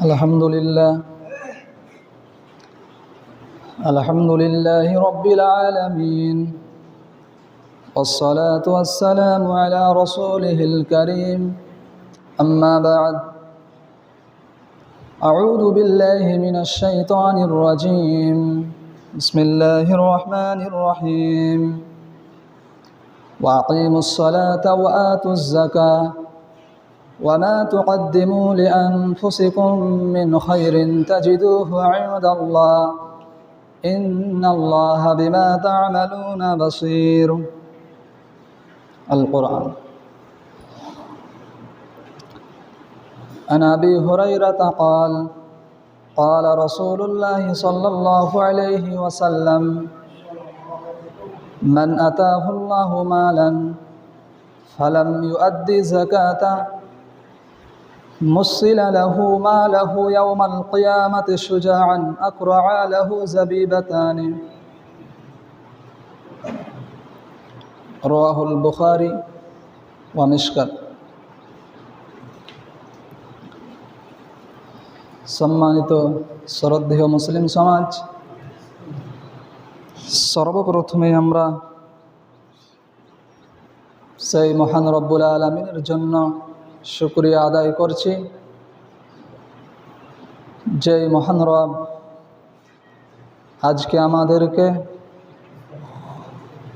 الحمد لله الحمد لله رب العالمين. والصلاة والسلام على رسوله الكريم. أما بعد. أعوذ بالله من الشيطان الرجيم. بسم الله الرحمن الرحيم. وأقيموا الصلاة وآتوا الزكاة. وما تقدموا لأنفسكم من خير تجدوه عند الله إن الله بما تعملون بصير القرآن عن أبي هريرة قال قال رسول الله صلى الله عليه وسلم من أتاه الله مالا فلم يؤدي زكاته مثل له ما له يوم القيامة شجاعا أقرع له زبيبتان رواه البخاري ومشكل সম্মানিত শ্রদ্ধেয় মুসলিম সমাজ সর্বপ্রথমে আমরা সেই মহান রব্বুল আলমিনের জন্য শুক্রিয়া আদায় করছি। যে মহান রব। আজকে আমাদেরকে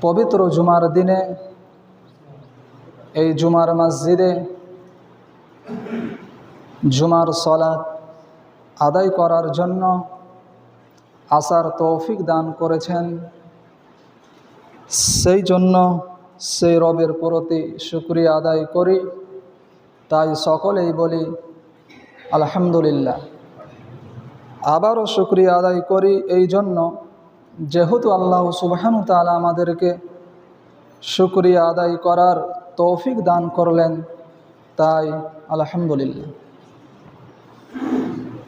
পবিত্র জুমার দিনে, এই জুমার মসজিদে জুমার সলাৎ আদায় করার জন্য আসার তৌফিক দান করেছেন। সেই জন্য সেই রবের প্রতি শুক্রিয়া আদায় করি। তাই সকলেই বলি, আলহামদুলিল্লাহ। আবারও শুক্রিয়া আদায় করি এই জন্য, যেহেতু আল্লাহ সুবাহানু তালা আমাদেরকে শুক্রিয়া আদায় করার তৌফিক দান করলেন, তাই আলহামদুলিল্লাহ।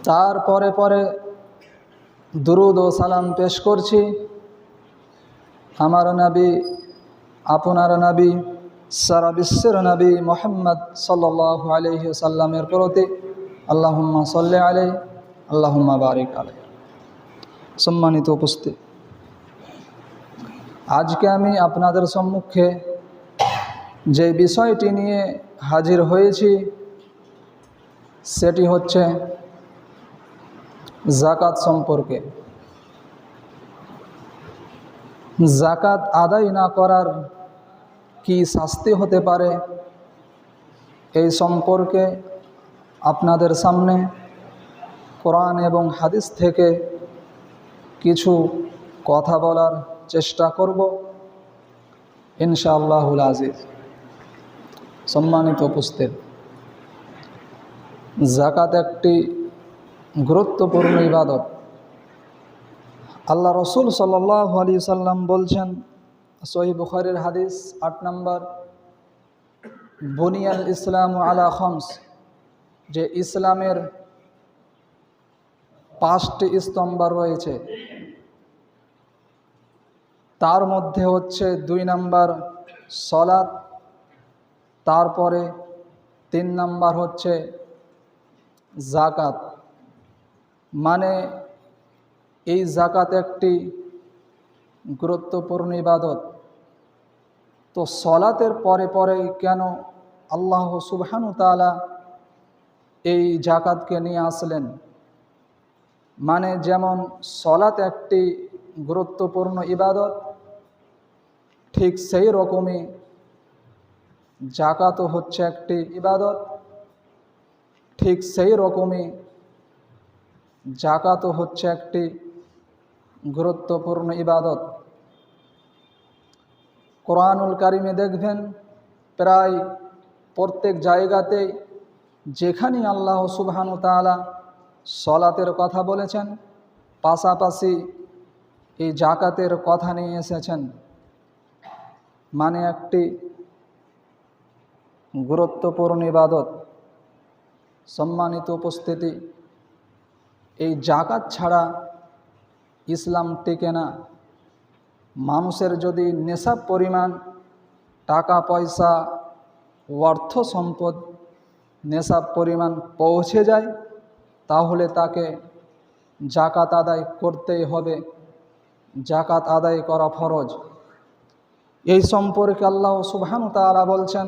তারপরে পরে দুরুদ ও সালাম পেশ করছি। আমার নবী, আপনার নবী সারা বিশ্বের নবী মোহাম্মদ সাল্লাহ আলহি সাল্লামের প্রতি আল্লাহম্মা সাল্লে আলাই আল্লাহম্মা বারিক আলাই সম্মানিত উপস্থিত, আজকে আমি আপনাদের সম্মুখে যে বিষয়টি নিয়ে হাজির হয়েছি, সেটি হচ্ছে জাকাত সম্পর্কে। জাকাত আদায় না করার কি শাস্তি হতে পারে? এই সম্পর্কে আপনাদের সামনে কোরআন এবং হাদিস থেকে কিছু কথা বলার চেষ্টা করব, ইনশাআল্লাহুল আজিজ। সম্মানিত উপস্থিত জাকাত একটি গুরুত্বপূর্ণ ইবাদত। আল্লাহ রসুল সাল্লাহ আলি সাল্লাম বলছেন সহি বুখারের হাদিস আট নম্বর। বনিয়াল ইসলাম আলা খমস, যে ইসলামের পাঁচটি স্তম্ভ রয়েছে। তার মধ্যে হচ্ছে দুই নাম্বার সলাৎ, তারপরে তিন নাম্বার হচ্ছে জাকাত মানে এই জাকাত একটি গুরুত্বপূর্ণ ইবাদত। তো সলাতের পরে পরে কেন আল্লাহ সুবহানু তালা এই জাকাতকে নিয়ে আসলেন? মানে যেমন সলাত একটি গুরুত্বপূর্ণ ইবাদত, ঠিক সেই রকমই জাকাতও হচ্ছে একটি ইবাদত, ঠিক সেই রকমই জাকাতও হচ্ছে একটি গুরুত্বপূর্ণ ইবাদত। কোরআনুল কারিমে দেখবেন প্রায় প্রত্যেক জায়গাতেই যেখানেই আল্লাহ সুবহানু তালা সলাতের কথা বলেছেন, পাশাপাশি এই জাকাতের কথা নিয়ে এসেছেন মানে একটি গুরুত্বপূর্ণ ইবাদত, সম্মানিত উপস্থিতি। এই জাকাত ছাড়া ইসলাম টেকে না। মানুষের যদি নেশাব পরিমাণ টাকা পয়সা অর্থ সম্পদ নেশাব পরিমাণ পৌঁছে যায়, তাহলে তাকে জাকাত আদায় করতেই হবে। জাকাত আদায় করা ফরজ। এই সম্পর্কে আল্লাহ সুবহানু তাআলা বলছেন,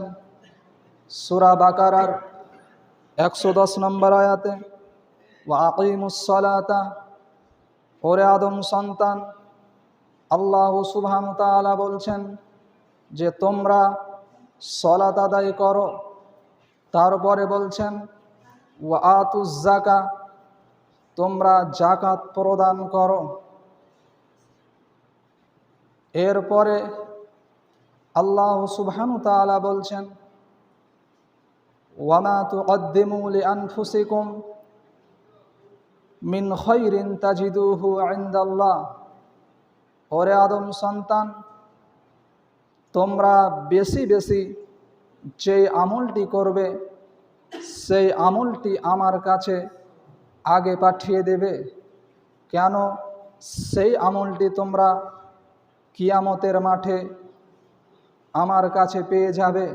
সূরা বাকারার একশো দশ নম্বর আয়াতে ওয়াকিমুসলাতা ওরে আদম সন্তান আল্লাহ সুবহানু তাআলা বলছেন যে তোমরা সলাত আদায় করো। তারপরে বলছেন, ওয়া আতুজ জাকা তোমরা জাকাত প্রদান করো। এরপরে আল্লাহ সুবহানু তাআলা বলছেন ওয়ামা তুকদ্দিমু আনফুসিকুম মিন খৈরিন তাজিদুহু ইনদাল্লাহ ওরে আদম সন্তান, তোমরা বেশি বেশি যে আমলটি করবে, সেই আমলটি আমার কাছে আগে পাঠিয়ে দেবে। কেন? সেই আমলটি তোমরা কিয়ামতের মাঠে আমার কাছে পেয়ে যাবে।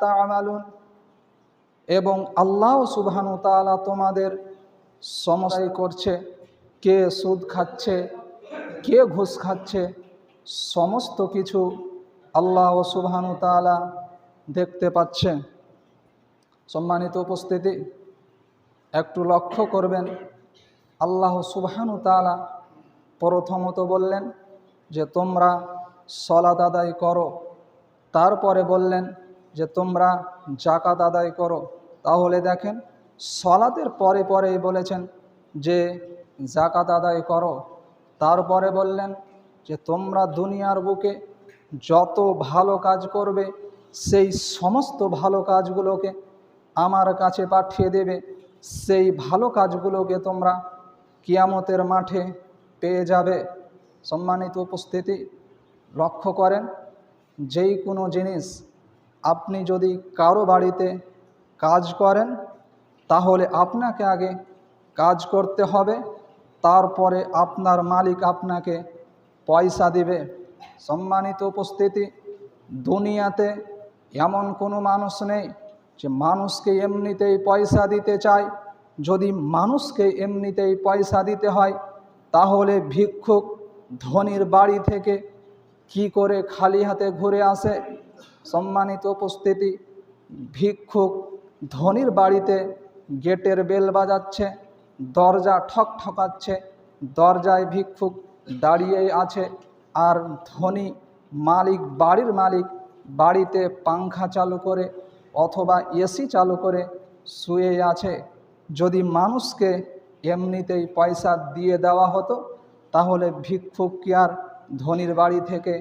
তা'মালুন, এবং আল্লাহ সুবহানু তাআলা তোমাদের সমস্যাই করছে। কে সুদ খাচ্ছে, কে ঘুষ খাচ্ছে, সমস্ত কিছু আল্লাহ সুবহানু তাআলা দেখতে পাচ্ছে সম্মানিত উপস্থিতি, একটু লক্ষ্য করবেন, আল্লাহ সুবহানু তাআলা প্রথমত বললেন যে, তোমরা সলাদ আদায় করো। তারপরে বললেন যে, তোমরা জাকাত আদায় করো। তাহলে দেখেন, সলাতের পরে পরেই বলেছেন যে জাকাত আদায় করো। তারপরে বললেন যে, তোমরা দুনিয়ার বুকে যত ভালো কাজ করবে, সেই সমস্ত ভালো কাজগুলোকে আমার কাছে পাঠিয়ে দেবে। সেই ভালো কাজগুলোকে তোমরা কিয়ামতের মাঠে পেয়ে যাবে। সম্মানিত উপস্থিতি, লক্ষ্য করেন, যেই কোনো জিনিস আপনি যদি কারও বাড়িতে কাজ করেন, তাহলে আপনাকে আগে কাজ করতে হবে। তারপরে আপনার মালিক আপনাকে পয়সা দিবে। সম্মানিত উপস্থিতি, দুনিয়াতে এমন কোনো মানুষ নেই যে মানুষকে এমনিতেই পয়সা দিতে চায়। যদি মানুষকে এমনিতেই পয়সা দিতে হয়, তাহলে ভিক্ষুক ধনির বাড়ি থেকে কি করে খালি হাতে ঘুরে আসে? সম্মানিত উপস্থিতি, ভিক্ষুক ধনির বাড়িতে গেটের বেল বাজাচ্ছে। দরজা ঠক ঠকাচ্ছে, দরজায় ভিক্ষুক দাঁড়িয়েই আছে। আর ধনী মালিক, বাড়ির মালিক বাড়িতে পাংখা চালু করে অথবা এসি চালু করে শুয়ে আছে। যদি মানুষকে এমনিতেই পয়সা দিয়ে দেওয়া হতো, তাহলে ভিক্ষুক কি আর ধনির বাড়ি থেকে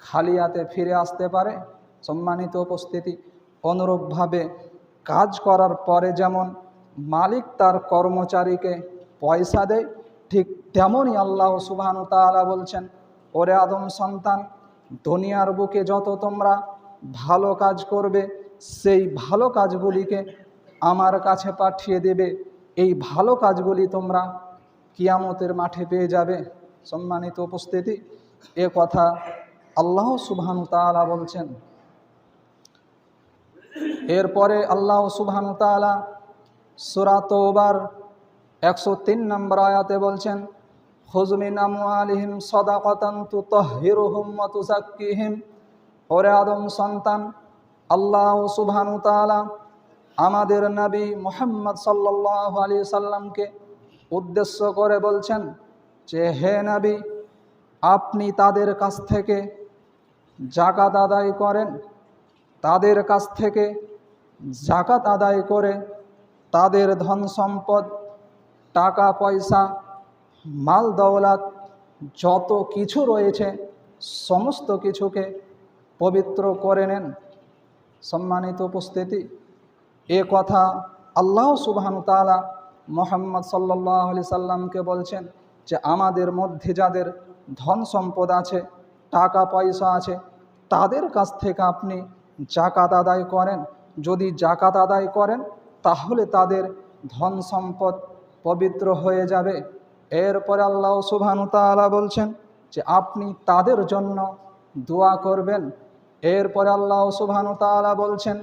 খালি হাতে ফিরে আসতে পারে? সম্মানিত উপস্থিতি, অনুরূপভাবে কাজ করার পরে যেমন মালিক তার কর্মচারীকে পয়সা দেয়। ঠিক তেমনই আল্লাহ সুবহানু তাআলা বলছেন, ওরে আদম সন্তান, দুনিয়ার বুকে যত তোমরা ভালো কাজ করবে, সেই ভালো কাজগুলিকে আমার কাছে পাঠিয়ে দেবে। এই ভালো কাজগুলি তোমরা কিয়ামতের মাঠে পেয়ে যাবে। সম্মানিত উপস্থিতি, এ কথা আল্লাহ সুবহানু তাআলা বলছেন। এরপরে আল্লাহ সুবহানু তাআলা সূরা তওবার একশো তিন নম্বর আয়াতে বলছেন হুজমিন আমওয়ালিহিম সাদাকাতান তুতাহহিরুহুম ওয়া তুযাক্কিহিম। ওরে আদম সন্তান, আল্লাহ সুবহানু তাআলা আমাদের নবী মুহাম্মদ সাল্লাল্লাহু আলাইহি সাল্লামকে উদ্দেশ্য করে বলছেন যে, হে নবী, আপনি তাদের কাছ থেকে জাকাত আদায় করেন। তাদের কাছ থেকে জাকাত আদায় করে তাদের ধন সম্পদ, টাকা পয়সা, মাল দৌলাত, যত কিছু রয়েছে, সমস্ত কিছুকে পবিত্র করে নেন। সম্মানিত উপস্থিতি, এ কথা আল্লাহ সুবহান তালা মোহাম্মদ সাল্লাহ আলি সাল্লামকে বলছেন যে, আমাদের মধ্যে যাদের ধন সম্পদ আছে, টাকা পয়সা আছে, তাদের কাছ থেকে আপনি জাকাত আদায় করেন। যদি জাকাত আদায় করেন তাহলে তাদের ধন সম্পদ পবিত্র হয়ে যাবে। এরপরে আল্লাহ সুবহানু বলছেন যে, আপনি তাদের জন্য দোয়া করবেন। এরপরে আল্লাহ সুবহানু বলছেন,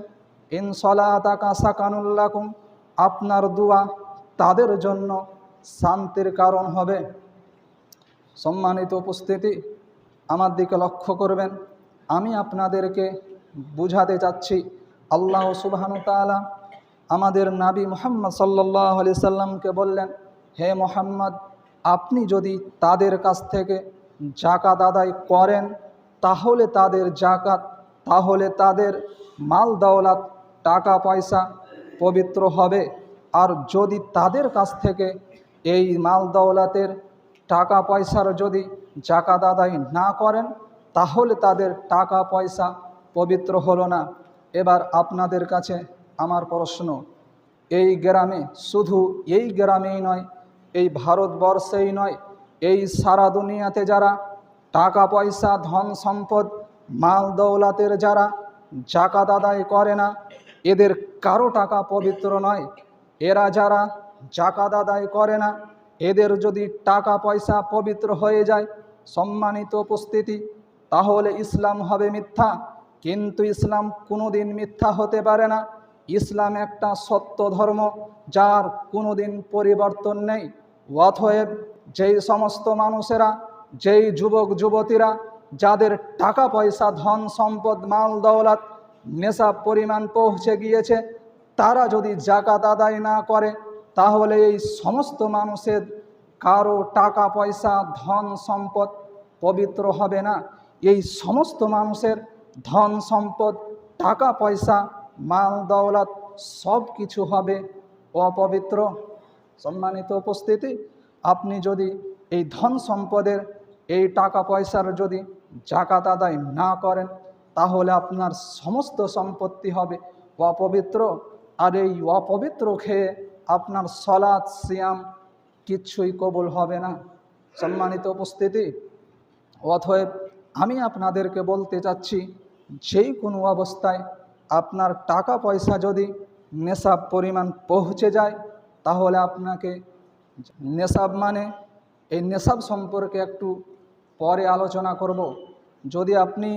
ইন সলাতাকা সাকানুল্লাকুম আপনার দোয়া তাদের জন্য শান্তির কারণ হবে। সম্মানিত উপস্থিতি, আমার দিকে লক্ষ্য করবেন। আমি আপনাদেরকে বুঝাতে চাচ্ছি, আল্লাহ সুবহানু তাআলা আমাদের নাবি মোহাম্মদ সাল্লাহ আলি সাল্লামকে বললেন, হে মোহাম্মদ, আপনি যদি তাদের কাছ থেকে জাকাত আদায় করেন, তাহলে তাদের জাকাত তাহলে তাদের মাল দৌলাত টাকা পয়সা পবিত্র হবে। আর যদি তাদের কাছ থেকে এই মাল দৌলাতের টাকা পয়সার যদি জাকাত আদায় না করেন, তাহলে তাদের টাকা পয়সা পবিত্র হলো না। এবার আপনাদের কাছে আমার প্রশ্ন, এই গ্রামে শুধু এই গ্রামেই নয়, এই ভারতবর্ষেই নয়, এই সারা দুনিয়াতে যারা টাকা পয়সা ধন সম্পদ মাল দৌলাতের যারা জাকাত আদায় করে না, এদের কারও টাকা পবিত্র নয়। এরা যারা জাকাত আদায় করে না, এদের যদি টাকা পয়সা পবিত্র হয়ে যায়, সম্মানিত উপস্থিতি, তাহলে ইসলাম হবে মিথ্যা। কিন্তু ইসলাম কোনোদিন মিথ্যা হতে পারে না। ইসলাম একটা সত্য ধর্ম যার কোনোদিন পরিবর্তন নেই। অথয়েব যেই সমস্ত মানুষেরা, যেই যুবক, যুবতীরা যাদের টাকা পয়সা, ধন, সম্পদ, মাল, দৌলত, নেশা পরিমাণ পৌঁছে গিয়েছে, তারা যদি জাকাত আদায় না করে, তাহলে এই সমস্ত মানুষের কারও টাকা পয়সা, ধন, সম্পদ পবিত্র হবে না। এই সমস্ত মানুষের ধন, সম্পদ, টাকা পয়সা মাল দৌলত সব কিছু হবে অপবিত্র। সম্মানিত উপস্থিতি, আপনি যদি এই ধন সম্পদের, এই টাকা পয়সার যদি জাকাত আদায় না করেন, তাহলে আপনার সমস্ত সম্পত্তি হবে অপবিত্র। আর এই অপবিত্র খেয়ে আপনার সলাৎ, সিয়াম কিচ্ছুই কবুল হবে না। সম্মানিত উপস্থিতি অথব আমি আপনাদেরকে বলতে চাচ্ছি, যেই কোনো অবস্থায় আপনার টাকা পয়সা যদি নেশাব পরিমাণ পৌঁছে যায়, তাহলে আপনাকে নেশাব মানে এই নেশাব সম্পর্কে একটু পরে আলোচনা করব। যদি আপনি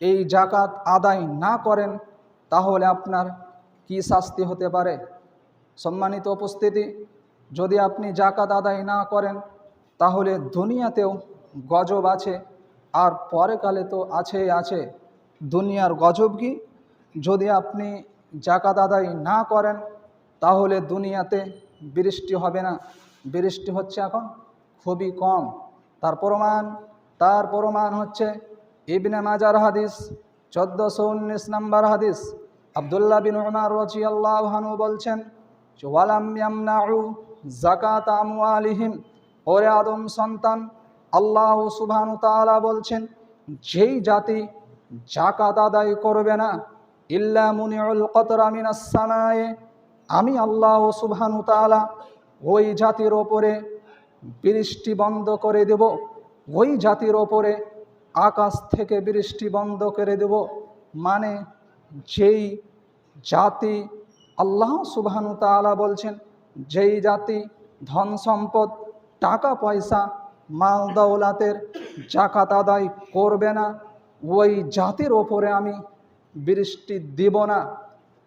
এই জাকাত আদায় না করেন, তাহলে আপনার কি শাস্তি হতে পারে? সম্মানিত উপস্থিতি, যদি আপনি জাকাত আদায় না করেন, তাহলে দুনিয়াতেও গজব আছে, আর পরেকালে তো আছেই আছে। দুনিয়ার গজব কি? যদি আপনি জাকাত আদায় না করেন, তাহলে দুনিয়াতে বৃষ্টি হবে না। বৃষ্টি হচ্ছে এখন খুবই কম। তার প্রমাণ তার প্রমাণ হচ্ছে ইবনে মাজার হাদিস, চোদ্দোশো উনিশ নম্বর হাদিস। আবদুল্লাহ বিন উমার রচি আল্লাহানু বলছেন, যে ওয়ালাম ইয়ামনাউ জাকাত আমওয়ালিহিম। ওরে আদম সন্তান, আল্লাহ সুবহানু তাআলা বলছেন, যেই জাতি জাকাত আদায় করবে না ইল্লা মুনিউল কতরা মিনাস সামায়ে, আমি আল্লাহ সুবহানু তাআলা ওই জাতির ওপরে বৃষ্টি বন্ধ করে দেব, ওই জাতির ওপরে আকাশ থেকে বৃষ্টি বন্ধ করে দেব মানে যেই জাতি আল্লাহ সুবহানু তাআলা বলছেন, যেই জাতি ধন সম্পদ, টাকা পয়সা, মাল দৌলাতের জাকাত আদায় করবে না, ওই জাতির ওপরে আমি বৃষ্টি দিব না।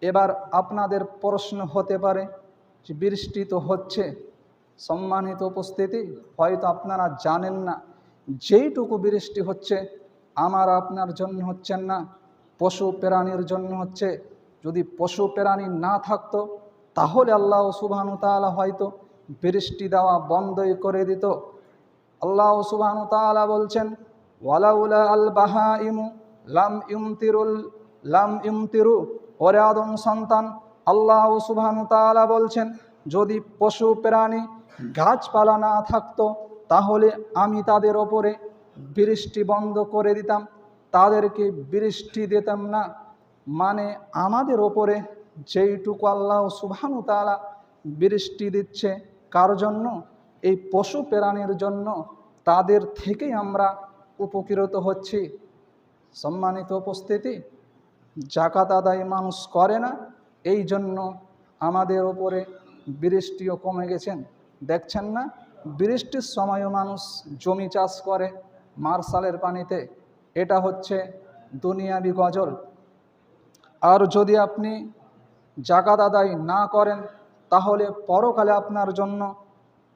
এবার আপনাদের প্রশ্ন হতে পারে বৃষ্টি তো হচ্ছে, সম্মানিত উপস্থিতি, হয়তো আপনারা জানেন না, যেইটুকু বৃষ্টি হচ্ছে, আমার আপনার জন্য হচ্ছেন না, পশু প্রাণীর জন্য হচ্ছে। যদি পশু প্রাণী না থাকতো, তাহলে আল্লাহ সুবাহানু তাআলা হয়তো বৃষ্টি দেওয়া বন্ধই করে দিত। আল্লাহ সুবাহানু তাআলা বলছেন, ওয়ালাউলা আল বাহা ইমু লাম ইমতিরুল লাম ইমতিরু ওরে আদম সন্তান, আল্লাহ সুবাহানু তাআলা বলছেন, যদি পশু প্রাণী গাছপালা না থাকতো, তাহলে আমি তাদের ওপরে বৃষ্টি বন্ধ করে দিতাম। তাদেরকে বৃষ্টি দিতাম না। মানে আমাদের ওপরে যেইটুকু আল্লাহ সুবহানু তাআলা বৃষ্টি দিচ্ছে, কার জন্য? এই পশু প্রাণীর জন্য। তাদের থেকেই আমরা উপকৃত হচ্ছি। সম্মানিত উপস্থিতি জাকাত আদায় মানুষ করে না। এই জন্য আমাদের ওপরে বৃষ্টিও কমে গেছেন। দেখছেন না? বৃষ্টির সময়ও মানুষ জমি চাষ করে মার্শালের পানিতে। এটা হচ্ছে দুনিয়াবি গজল। আর যদি আপনি জাকাত আদায় না করেন, তাহলে পরকালে আপনার জন্য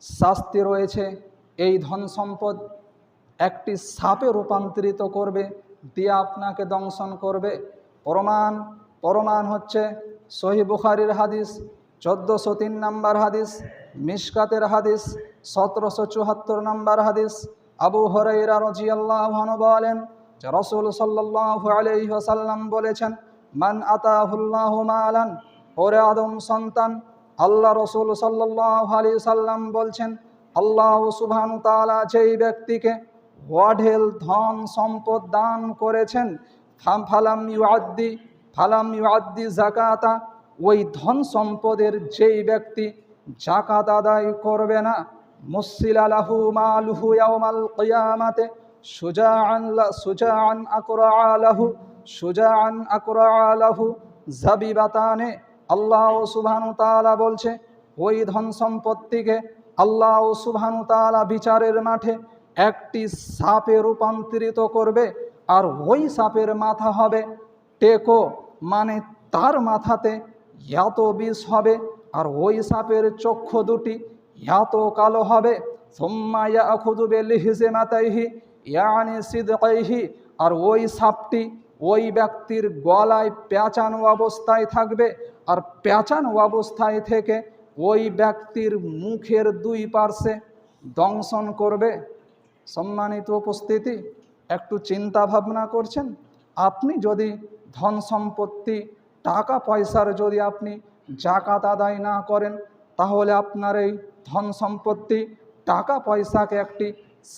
শাস্তি রয়েছে। এই ধন সম্পদ একটি সাপে রূপান্তরিত করবে, দিয়ে আপনাকে দংশন করবে। প্রমাণ প্রমাণ হচ্ছে সহি বুখারির হাদিস, চোদ্দোশো তিন নম্বর হাদিস, মিশকাতের হাদিস, সতেরোশো চুয়াত্তর নম্বর হাদিস। আবু হরাইরা রজি আল্লাহ বলেন রসুল সাল্লাহ আলহ্লাম বলেছেন, মান আতাহুল্লাহ মালান ওরে আদম সন্তান, আল্লাহ রসুল সাল্লাহ আলি সাল্লাম বলছেন, আল্লাহ সুবহান তালা যেই ব্যক্তিকে ওয়াঢেল ধন সম্পদ দান করেছেন ফাম- ফালাম ইউআদ্দি ফালাম ইউআদ্দি জাকাতা ওই ধন সম্পদের যেই ব্যক্তি জাকাত আদায় করবে না মুসিল আলাহু মালুহু ইয়াউমাল কিয়ামাতে, সুজাআন লা, সুজাআন আকরা আলাহু সুজাআন আকরা আলাহু জাবিবাতানে আল্লাহ সুবহানাহু তাআলা বলছে, ওই ধন সম্পত্তিকে আল্লাহ সুবহানাহু তাআলা বিচারের মাঠে একটি সাপে রূপান্তরিত করবে আর ওই সাপের মাথা হবে। টেকো মানে তার মাথাতে এত বিষ হবে আর ওই সাপের চক্ষু দুটি এত কালো হবে। সোম্মাইয়া খুদুবে লিহিসে মাতাইহি ইয়ানি সিদ্দাইহি আর ওই সাপটি ওই ব্যক্তির গলায় পেঁচানো অবস্থায় থাকবে। আর পেঁচানো অবস্থায় থেকে ওই ব্যক্তির মুখের দুই পার্শ্বে দংশন করবে। সম্মানিত উপস্থিতি একটু চিন্তা ভাবনা করছেন? আপনি যদি ধন সম্পত্তি, টাকা পয়সার যদি আপনি জাকাত আদায় না করেন, তাহলে আপনার এই ধন সম্পত্তি টাকা পয়সাকে একটি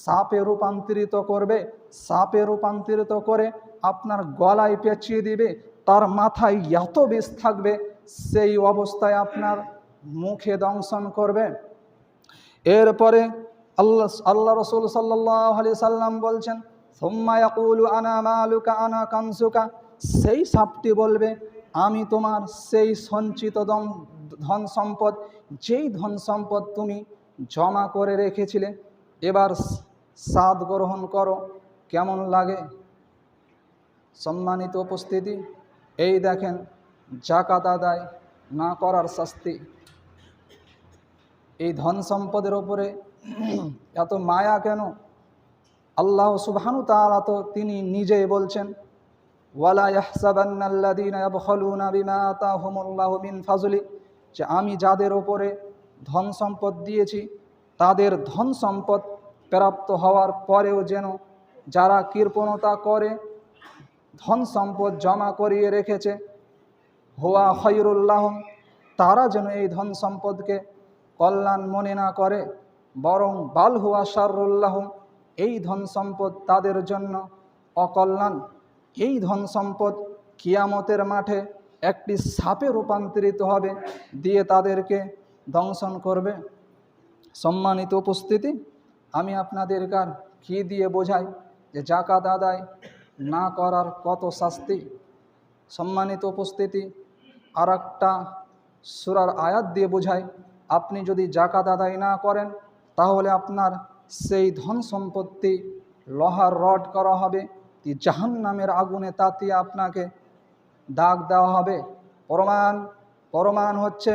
সাপে রূপান্তরিত করবে। সাপে রূপান্তরিত করে আপনার গলায় পেঁচিয়ে দিবে, তার মাথায় এত বিষ থাকবে, সেই অবস্থায় আপনার মুখে দংশন করবে। এরপরে আল্লাহ আল্লাহ রসুল সাল্লাহ আলি সাল্লাম বলছেন আনা মালুকা, আনা কানসুকা সেই সাপটি বলবে, আমি তোমার সেই সঞ্চিত দম, ধন সম্পদ, যেই ধন সম্পদ তুমি জমা করে রেখেছিলে, এবার স্বাদ গ্রহণ করো। কেমন লাগে? সম্মানিত উপস্থিতি, এই দেখেন, জাকাত আদায় না করার শাস্তি। এই ধন সম্পদের ওপরে এত মায়া কেন? আল্লাহ সুবহানু তালা তো তিনি নিজেই বলছেন, ওয়ালা যে আমি যাদের ওপরে ধন সম্পদ দিয়েছি, তাদের ধন সম্পদ প্রাপ্ত হওয়ার পরেও যেন যারা কৃপণতা করে, ধন সম্পদ জমা করিয়ে রেখেছে, হোয়া খৈরুল্লাহম তারা যেন এই ধন সম্পদকে কল্যাণ মনে না করে, বরং বাল হুয়া শারুল্লাহম এই ধন সম্পদ তাদের জন্য অকল্যাণ। এই ধন সম্পদ কিয়ামতের মাঠে একটি সাপে রূপান্তরিত হবে, দিয়ে তাদেরকে দংশন করবে। সম্মানিত উপস্থিতি, আমি আপনাদের কার কী দিয়ে বোঝাই যে জাকাত আদায় না করার কত শাস্তি? সম্মানিত উপস্থিতি আর একটা সুরার আয়াত দিয়ে বোঝায় আপনি যদি জাকাত আদায় না করেন, তাহলে আপনার সেই ধন সম্পত্তি লোহার রড করা হবে জাহান নামের আগুনে তাতিয়ে আপনাকে দাগ দেওয়া হবে। প্রমাণ প্রমাণ হচ্ছে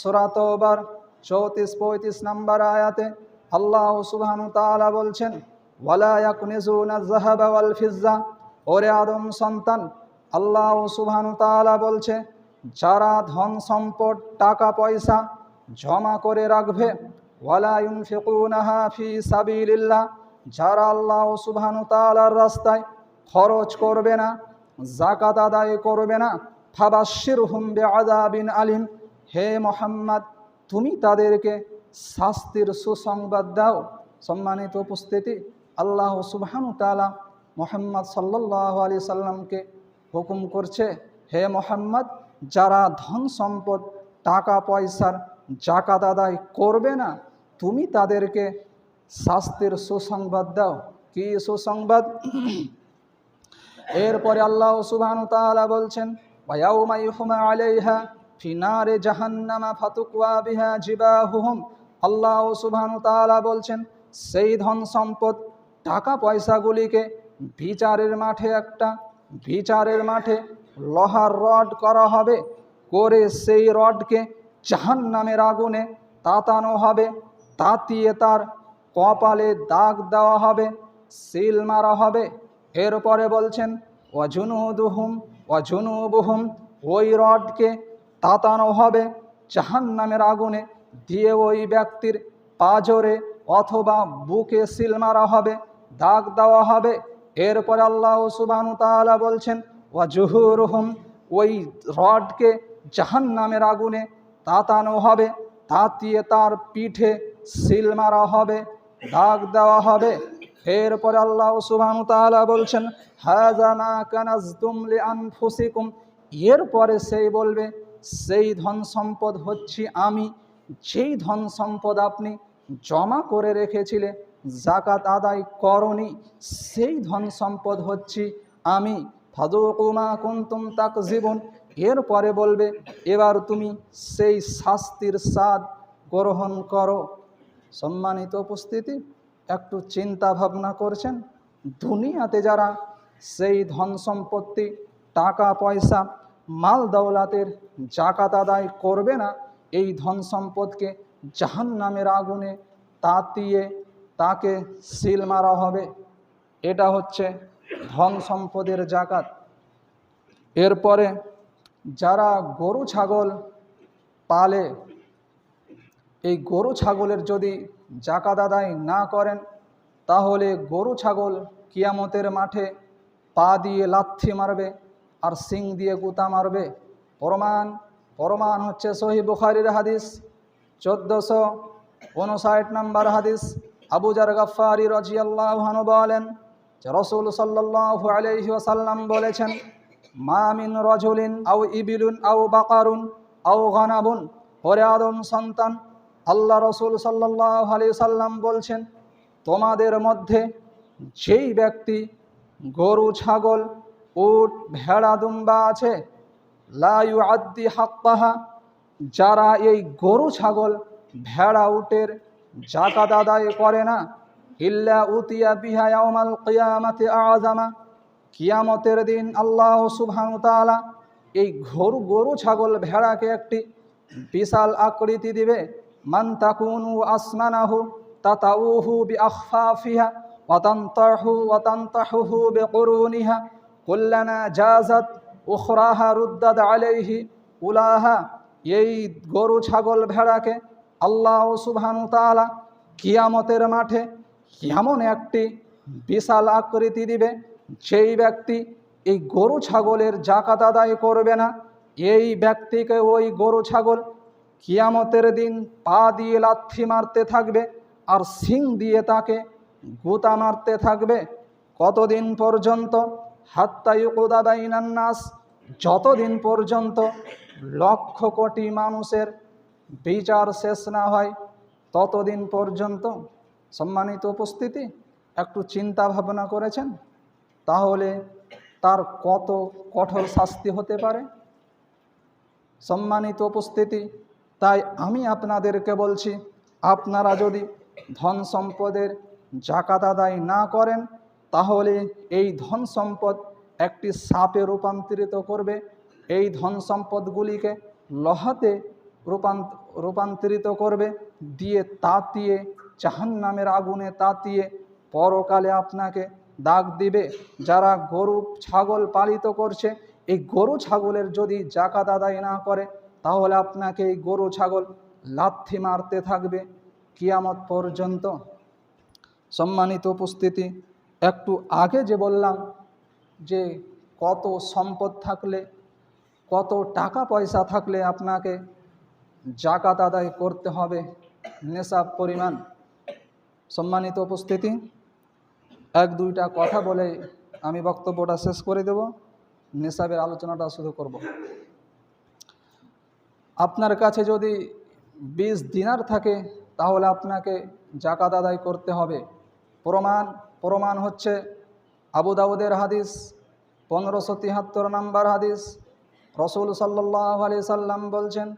সুরাতবার চৌত্রিশ, পঁয়ত্রিশ নম্বর আয়াতে আল্লাহ সুবহানু তাআলা বলছেন, ওয়ালা ইয়াকুনিজুনা যাহাবা ওয়াল ফিজ্জা। ওরে আদম সন্তান, আল্লাহ সুবহানু তাআলা বলছে, যারা ধন সম্পদ, টাকা পয়সা জমা করে রাখবে ওয়ালা ইউনফিকুনাহা ফি সাবিলিল্লাহ, যারা আল্লাহ সুবহানু তাআলার রাস্তায় খরচ করবে না জাকাত আদায় করবে না ফাবাশির হুম বেআদাবিন আলিম, হে মোহাম্মদ, তুমি তাদেরকে শাস্তির সুসংবাদ দাও। সম্মানিত উপস্থিতি, আল্লাহ সুবহানু তালা মোহাম্মদ সাল্লাহ আলি সাল্লামকে হুকুম করছে, হে মোহাম্মদ, যারা ধন সম্পদ, টাকা পয়সার জাকাত আদায় করবে না তুমি তাদেরকে শাস্তির সুসংবাদ দাও। কি সুসংবাদ? এরপরে আল্লাহ সুবহানু তাআলা বলছেন আলাইহা ফি নারে জাহান্নামা ফাতুকওয়া বিহা জিবাহুহুম। আল্লাহ সুবহানু তাআলা বলছেন, সেই ধন সম্পদ টাকা পয়সাগুলিকে বিচারের মাঠে একটা, বিচারের মাঠে লোহার রড করা হবে, করে সেই রডকে জাহান নামের আগুনে তাতানো হবে। তাতিয়ে তার কপালে দাগ দেওয়া হবে, সিল মারা হবে। এরপরে বলছেন, অজুনুদুহুম, অজুনুবুহুম, ওই রডকে তাতানো হবে জাহান নামের আগুনে। দিয়ে ওই ব্যক্তির পাজরে অথবা বুকে সিল মারা হবে, দাগ দেওয়া হবে। এরপরে আল্লাহ সুবানু তাআলা বলছেন ওয়াজুহুরুহুম ওই রডকে জাহান নামের আগুনে তাতানো হবে। তাতিয়ে তার পিঠে সিল মারা হবে, দাগ দেওয়া হবে। এরপরে আল্লাহ সুবহানাহু তাআলা বলছেন, হাযা মা কানাজতুম লিআনফুসিকুম। এরপরে সেই বলবে, সেই ধন সম্পদ হচ্ছি আমি, যেই ধন সম্পদ আপনি জমা করে রেখেছিলে জাকাত আদায় করনি, সেই ধন সম্পদ হচ্ছি আমি। ফাদুকুমা কুন্তুম তাক জীবন এরপরে বলবে, এবার তুমি সেই শাস্তির স্বাদ গ্রহণ করো। সম্মানিত উপস্থিতি, একটু চিন্তা ভাবনা করছেন, দুনিয়াতে যারা সেই ধন সম্পত্তি, টাকা পয়সা, মাল দৌলাতের জাকাত আদায় করবে না, এই ধন সম্পদকে জাহান নামের আগুনে তাতিয়ে তাকে সিল মারা হবে। এটা হচ্ছে ধন সম্পদের জাকাত। এরপরে যারা গরু, ছাগল পালে এই গরু ছাগলের যদি জাকাত আদায় না করেন, তাহলে গরু ছাগল কিয়ামতের মাঠে পা দিয়ে লাথি মারবে আর সিং দিয়ে গুতা মারবে। প্রমাণ প্রমাণ হচ্ছে সহি বুখারির হাদিস, চোদ্দোশো উনষাট নম্বর হাদিস। আবুজার গাফারি রাজিয়াল্লাহানু বলেন রসুল সাল্লাহ আলহি বলেছেন মামিন রজুলিন আউ ইবিলুন আউ বাকারুন আউ গানাবুন। হরে আদম সন্তান আল্লাহ রসুল সাল্লাহ আলি সাল্লাম বলছেন, তোমাদের মধ্যে যেই ব্যক্তি গরু, ছাগল, উট, ভেড়া, দুম্বা আছে লায়ু আদ্দি হাক্কাহা, যারা এই গরু, ছাগল, ভেড়া, উটের জাকাত আদায় করে না, ইল্লা উতিয়া বিহা ইয়াউমাল কিয়ামাতি আযামা, কিয়ামতের দিন আল্লাহ সুবহানাহু তাআলা এই গরু গরু, ছাগল, ভেড়াকে একটি বিশাল আকৃতি দিবে মান তাকুনু আসমানাহু তাতাউহু বিআখফাফিহা ওয়াতানতাহু ওয়াতানতাহুহু বিকুরুনিহা কুল্লানা জাযাত উখরাহা রুদ্দাদ আলাইহি উলাহা এই গরু ছাগল ভেড়াকে আল্লাহ সুবহানু তাআলা কিয়ামতের মাঠে এমন একটি বিশাল আকৃতি দিবে যেই ব্যক্তি এই গরু ছাগলের জাকাত আদায় করবে না। এই ব্যক্তিকে ওই গরু ছাগল কিয়ামতের দিন পা দিয়ে লাথি মারতে থাকবে আর সিং দিয়ে তাকে গুতা মারতে থাকবে। কতদিন পর্যন্ত? হাত্তায়ুকুদাবাইনান্নাস যতদিন পর্যন্ত লক্ষ কোটি মানুষের বিচার শেষ না হয়, ততদিন পর্যন্ত? সম্মানিত উপস্থিতি, একটু চিন্তা ভাবনা করেছেন? তাহলে তার কত কঠোর শাস্তি হতে পারে? সম্মানিত উপস্থিতি তাই আমি আপনাদেরকে বলছি, আপনারা যদি ধন সম্পদের জাকাত আদায় না করেন, তাহলে এই ধন সম্পদ একটি সাপে রূপান্তরিত করবে। এই ধন সম্পদগুলিকে লহাতে রূপান্ত, রূপান্তরিত করবে। দিয়ে তাতিয়ে জাহান নামের আগুনে তাতিয়ে পরকালে আপনাকে দাগ দিবে। যারা গরু, ছাগল পালিত করছে, এই গরু, ছাগলের যদি জাকাত আদায় না করে তাহলে আপনাকে এই গরু, ছাগল লাথি মারতে থাকবে কিয়ামত পর্যন্ত। সম্মানিত উপস্থিতি, একটু আগে যে বললাম যে কত সম্পদ থাকলে, কত টাকা পয়সা থাকলে আপনাকে জাকাত আদায় করতে হবে নেশাব পরিমাণ। সম্মানিত উপস্থিতি, এক, দুইটা কথা বলে আমি বক্তব্যটা শেষ করে দেব। নেশাবের আলোচনাটা শুরু করব। আপনার কাছে যদি বিশ দিনার থাকে, তাহলে আপনাকে জাকাত আদায় করতে হবে। প্রমাণ প্রমাণ হচ্ছে আবু দাউদের হাদিস, পনেরোশো তিয়াত্তর নাম্বার হাদিস। রসুল সাল্লাহ আলি সাল্লাম বলছেন,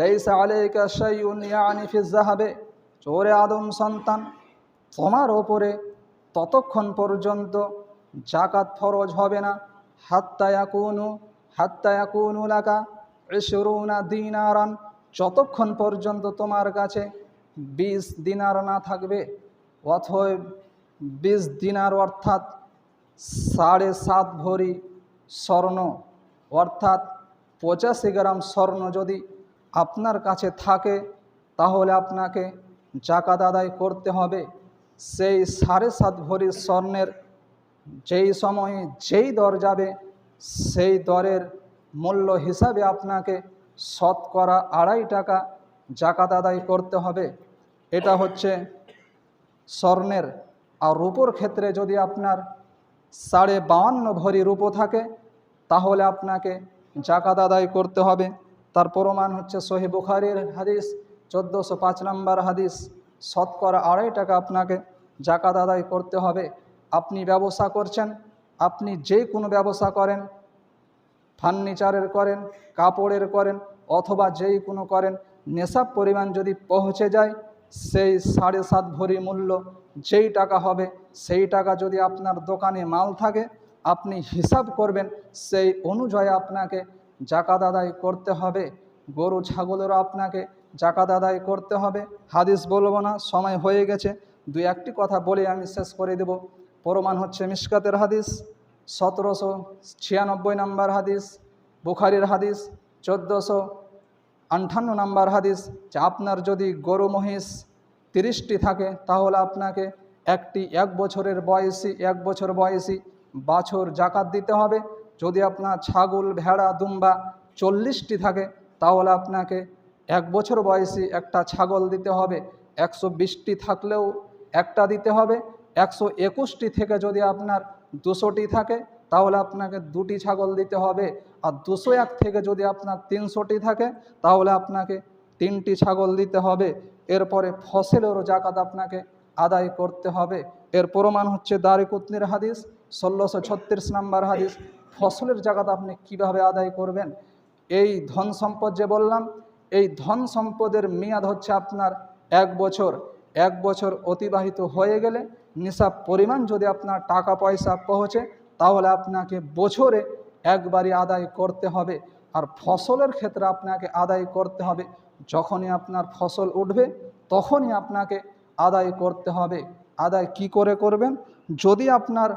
লেইসা আলাইকা শাইউন ইয়ানি ফি জাহাবে চোরে আদম সন্তান, তোমার ওপরে ততক্ষণ পর্যন্ত জাকাত ফরজ হবে না। হাত্তায়াকুনু হাত্তায়াকুনুলাকা ইশরুনা দিনারান, যতক্ষণ পর্যন্ত তোমার কাছে বিশ দিনার না থাকবে অথব বিশ দিনার অর্থাৎ সাড়ে সাত ভরি স্বর্ণ, অর্থাৎ পঁচাশি গ্রাম স্বর্ণ যদি আপনার কাছে থাকে, তাহলে আপনাকে জাকাত আদায় করতে হবে। সেই সাড়ে সাত ভরি স্বর্ণের যেই সময়ে যেই দর যাবে, সেই দরের মূল্য হিসাবে আপনাকে শতকরা আড়াই টাকা জাকাত আদায় করতে হবে। এটা হচ্ছে স্বর্ণের। আর রূপোর ক্ষেত্রে যদি আপনার সাড়ে বাউান্ন ভরি রূপো থাকে, তাহলে আপনাকে জাকাত আদায় করতে হবে। তার প্রমাণ হচ্ছে সহি বুখারির হাদিস, চোদ্দোশো পাঁচ নম্বর হাদিস। শতকরা আড়াই টাকা আপনাকে জাকাত আদায় করতে হবে। আপনি ব্যবসা করছেন, আপনি যে কোনো ব্যবসা করেন ফার্নিচারের করেন, কাপড়ের করেন, অথবা যেই কোনো করেন, নেশাব পরিমাণ যদি পৌঁছে যায়, সেই সাড়ে সাত ভরি মূল্য যেই টাকা হবে, সেই টাকা যদি আপনার দোকানে মাল থাকে, আপনি হিসাব করবেন, সেই অনুযায়ী আপনাকে জাকাত আদায় করতে হবে। গরু, ছাগলেরও আপনাকে জাকাত আদায় করতে হবে। হাদিস বলব না, সময় হয়ে গেছে। দুই একটি কথা বলে আমি শেষ করে দেব। প্রমাণ হচ্ছে মিসকাতের হাদিস। সতেরোশো ছিয়ানব্বই নম্বর হাদিস, বুখারির হাদিস, চোদ্দোশো আটান্ন নম্বর হাদিস। যে আপনার যদি গরু মহিষ তিরিশটি থাকে, তাহলে আপনাকে একটি এক বছরের বয়সী, এক বছর বয়সী বাছর জাকাত দিতে হবে। যদি আপনার ছাগল, ভেড়া, দুম্বা চল্লিশটি থাকে, তাহলে আপনাকে এক বছর বয়সী একটা ছাগল দিতে হবে। একশো বিশটি থাকলেও একটা দিতে হবে। একশো একুশটি থেকে যদি আপনার দুশোটি থাকে, তাহলে আপনাকে দুটি ছাগল দিতে হবে। আর দুশো এক থেকে যদি আপনার তিনশোটি থাকে, তাহলে আপনাকে তিনটি ছাগল দিতে হবে। এরপরে ফসলেরও জাকাত আপনাকে আদায় করতে হবে। এর প্রমাণ হচ্ছে দারিকুতনির হাদিস, ষোলোশো ছত্রিশ নম্বর হাদিস। ফসলের জাকাত আপনি কীভাবে আদায় করবেন? এই ধন সম্পদ যে বললাম, এই ধন সম্পদের মেয়াদ হচ্ছে আপনার এক বছর। এক বছর অতিবাহিত হয়ে গেলে নিসাব পরিমাণ যদি আপনার টাকা পয়সা পৌঁছে, তাহলে আপনাকে বছরে একবারই আদায় করতে হবে। আর ফসলের ক্ষেত্রে আপনাকে আদায় করতে হবে। যখনই আপনার ফসল উঠবে, তখনই আপনাকে আদায় করতে হবে। আদায় কি করে করবেন? যদি আপনার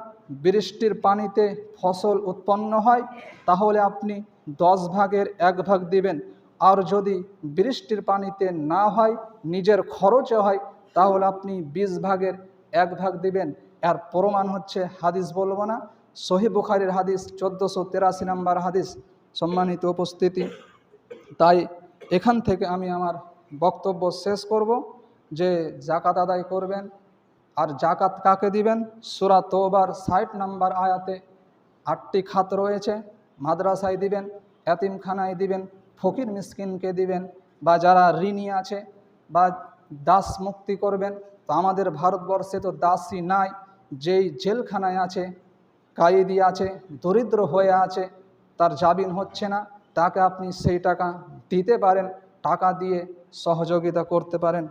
বৃষ্টির পানিতে ফসল উৎপন্ন হয়, তাহলে আপনি দশ ভাগের এক ভাগ দিবেন। আর যদি বৃষ্টির পানিতে না হয়, নিজের খরচে হয়, তাহলে আপনি বিশ ভাগের এক ভাগ দিবেন। এর প্রমাণ হচ্ছে হাদিস বলব না। সহি বুখারির হাদিস চোদ্দোশো তেরাশি নম্বর হাদিস। সম্মানিত উপস্থিতি, তাই এখান থেকে আমি আমার বক্তব্য শেষ করব যে জাকাত আদায় করবেন আর জাকাত কাকে দিবেন? সুরা তোবার ষাট নাম্বার আয়াতে আটটি খাত রয়েছে, মাদ্রাসায় দিবেন, এতিমখানায় দিবেন, ফকির মিসকিনকে দিবেন বা যারা ঋণী আছে বা দাস মুক্তি করবেন তো আমাদের ভারতবর্ষে তো দাসী নাই, যেই জেলখানায় আছে, কায়েদি আছে, দরিদ্র হয়ে আছে, তার জামিন হচ্ছে না, তাকে আপনি সেই টাকা দিতে পারেন, টাকা দিয়ে সহযোগিতা করতে পারেন।